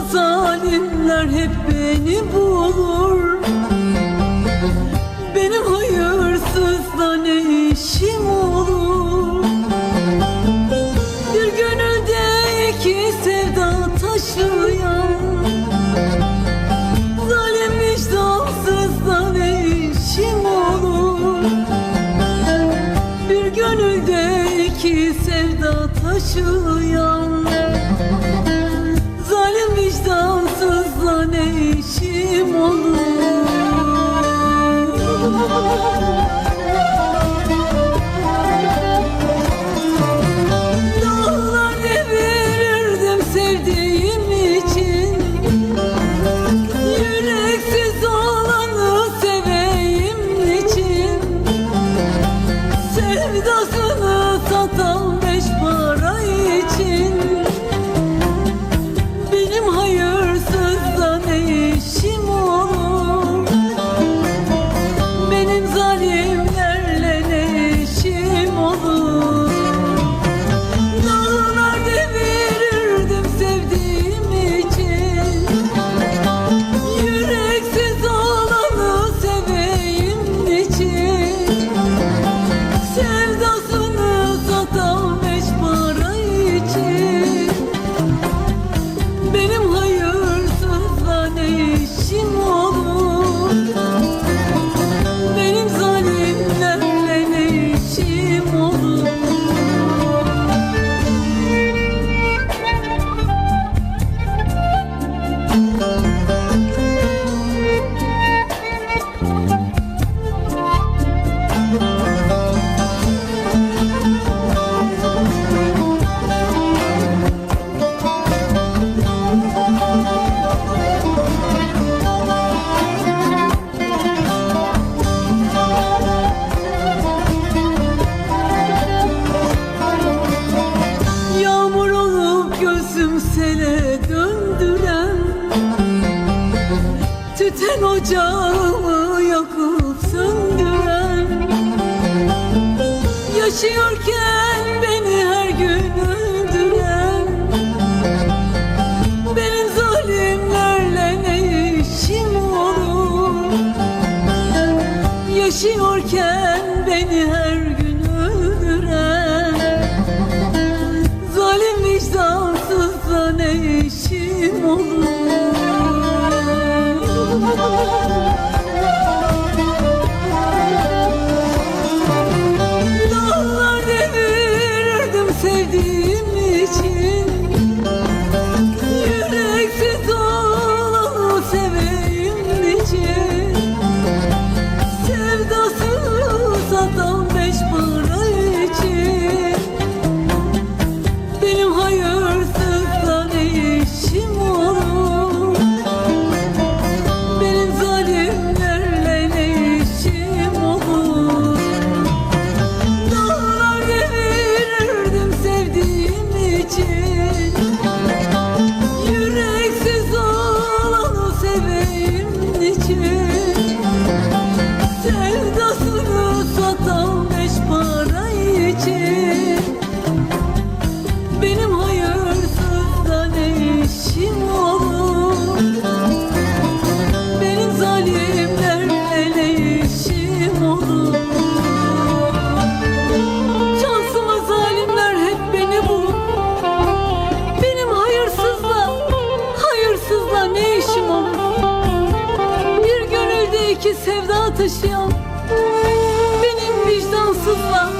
Zalimler hep beni bulur. Benim hayırsızla ne işim olur? Bir gönülde iki sevda taşıyan Zalim vicdansızla ne işim olur? Bir gönülde iki sevda taşıyan işim olur Tüten ocağımı yakıp söndüren Yaşıyorken beni her gün öldüren Benim zalimlerle ne işim olur? Yaşıyorken beni her Bir gönülde iki sevda taşıyan Benim vicdansızla.